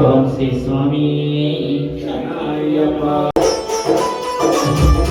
Om Sri Swami Shanayappa Oh,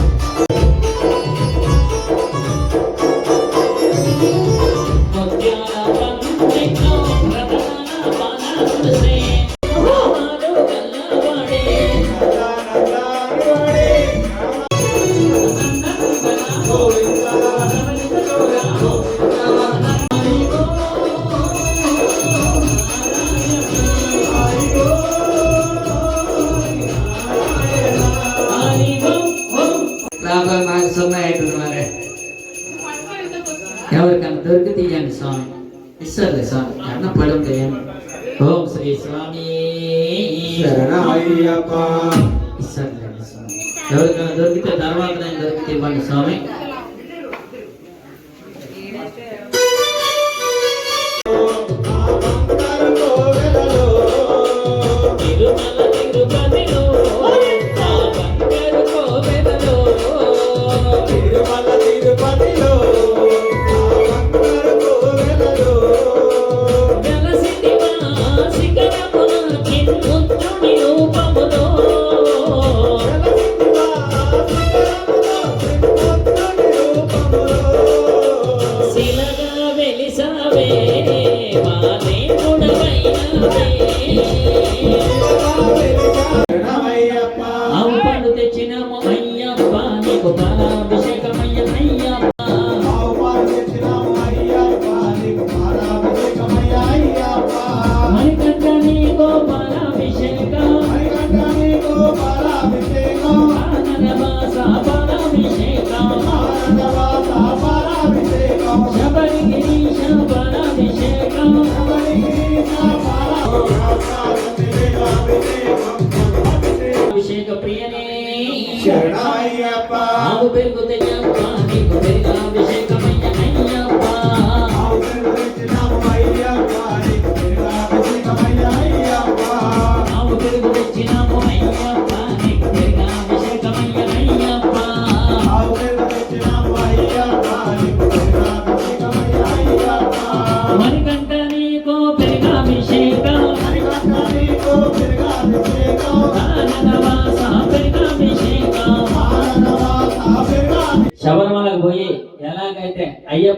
tengo, tengo.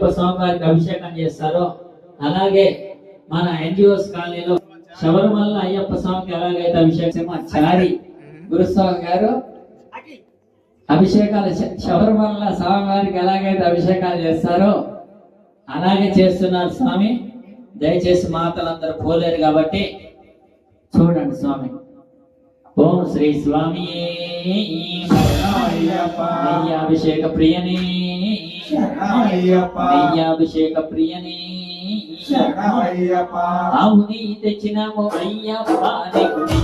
Ayyappa స్వామి వారికి అభిషేకం చేస్తారో అలాగే మన ఎన్జిఓస్ కాలనీలో శబరిమల అయ్యప్ప స్వామికి ఎలాగైతే అభిషేకమో చారి గురుస్వామి గారు అభిషేకాలు శబరిమల స్వామి వారికి ఎలాగైతే అభిషేకాలు చేస్తారో అలాగే చేస్తున్నారు స్వామి. దయచేసి మాతలందరూ పోలేరు కాబట్టి చూడండి స్వామి. ఓం శ్రీ స్వామి అయ్యాభిషేక ప్రియనీ. నెయ్యాభిషేక ప్రియనే ఆవుని తెచ్చినాము అయ్యప్ప నీ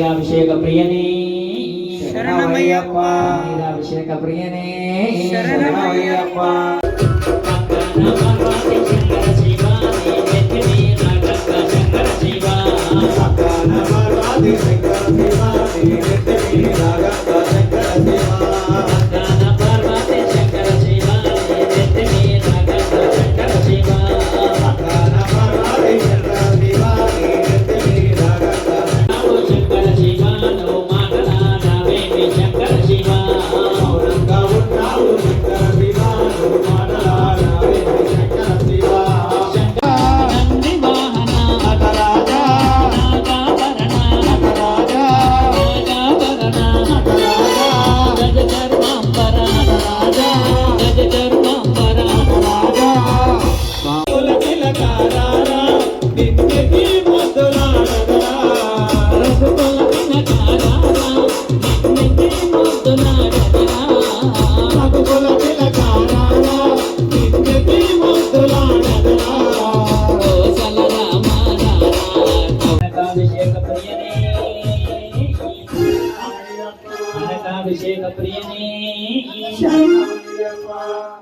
నీరాభిషేక ప్రియనే శరణమయ్యప్ప. నీరాభిషేక ప్రియనే శరణమయ్యప్ప. శంకర శివ శంకర శివ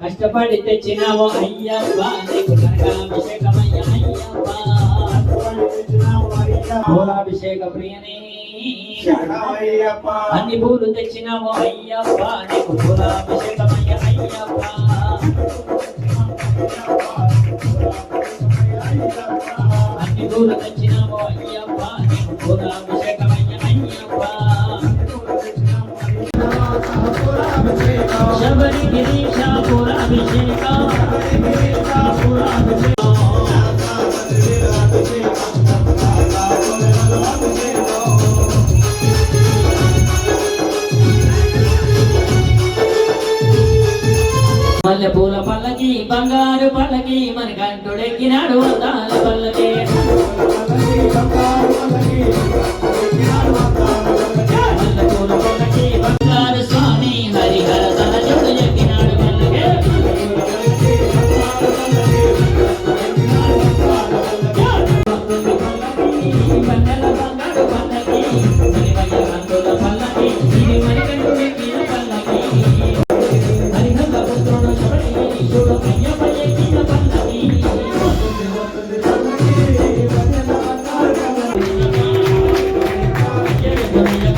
కష్టపడి తెచ్చినావు అయ్యప్ప. నీకు అన్ని పూలు తెచ్చినావు అయ్యప్ప. అన్ని పూలు తెచ్చినావు అయ్యప్ప. Thank you.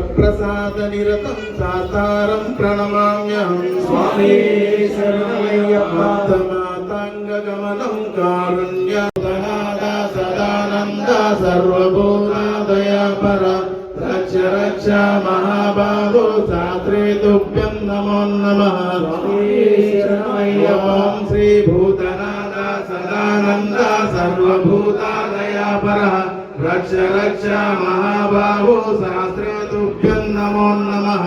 క్షిప్రప్రసాదనిరతం సాతారం ప్రణమామ్యహం స్వామి శరణమయ్యమాతంగగమనం కారుణ్యదనాద సదానంద సర్వభూతాదయాపర రక్ష రక్ష మహాబాహో శాస్త్రే తుభ్యం నమో. నమః ఓం శ్రీ భూతనాద సదానంద సర్వభూతాదయాపర రక్ష రక్ష మహాబాహో శాస్త్రే తుభ్యం నమో నమః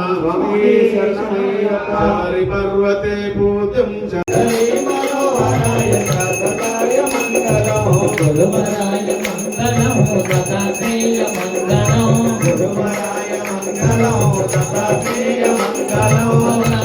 హరి పర్వతే పూజం గురువరాయ మంగళం దత్తాత్రేయ మంగళం రాజ రామ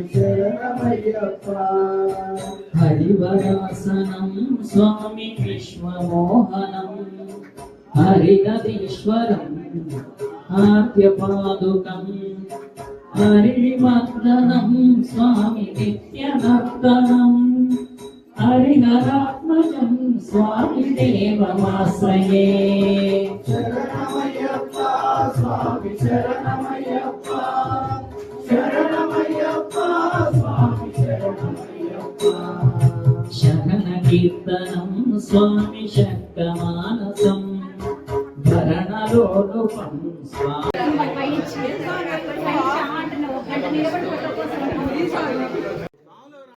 శరణమయ్యప్ప హరివరాసనం స్వామి విశ్వమోహనం హరినదీశ్వరం ఆద్యపాదుకం హరిమర్దనం స్వామి నిత్యనర్దనం హరిహరాత్మజం స్వామి దేవమాశ్రయే. శరణ కీర్తనం స్వామి శక్తమానసం భరణలోలుపం స్వామి పైన గంట నిలబడి